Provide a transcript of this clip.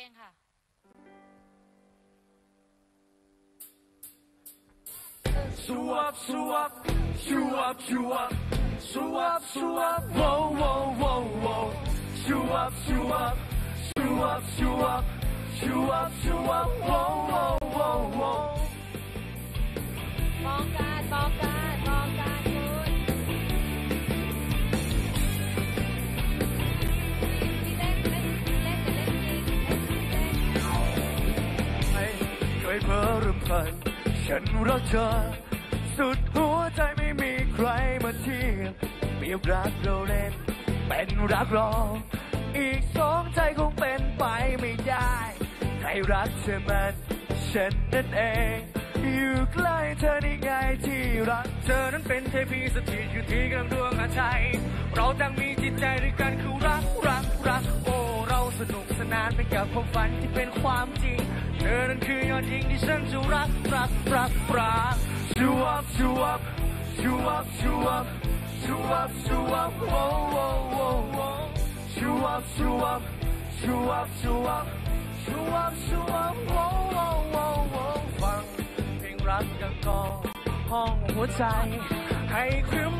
องค่ะ Shoo up, shoo up, shoo up, shoo up, shoo up, shoo up, whoa, whoa, whoa, whoa. Shoo up, shoo up, shoo up, shoo up, shoo up, shoo up, whoa, whoa, whoa, whoa. มองการมองการมอง ยเพ้อรำพัน ฉันรักเธอ สุดหัวใจไม่มีใครมาเทียบเปรียบรักเราเล่น เป็นรักรอง อีกสองใจคงเป็นไปไม่ได้ใครรักเธอมันฉันนั่นเอง อยู่ใกล้เธอได้ไงที่รัก เธอนั้นเป็นเทพีสถิตอยู่ที่กลางดวงอาทิตย์เราต่างมีจิตใจด้วยกันคือรัก นานไปกับความฝันที่เป็นความจริง เธอนั้นคือยอดหญิงที่ฉันจะรักรักรักรักชูอัพชูอัพชูอัพชูอัพชูอัพชูอัพโอ้โอ้โอ้ชูอัพชูอัพชูอัพชูอัพชูอัพชูอัพโอ้โอ้โอ้ฟังเพลงรักกันก่อห้องหัวใจ ให้คืน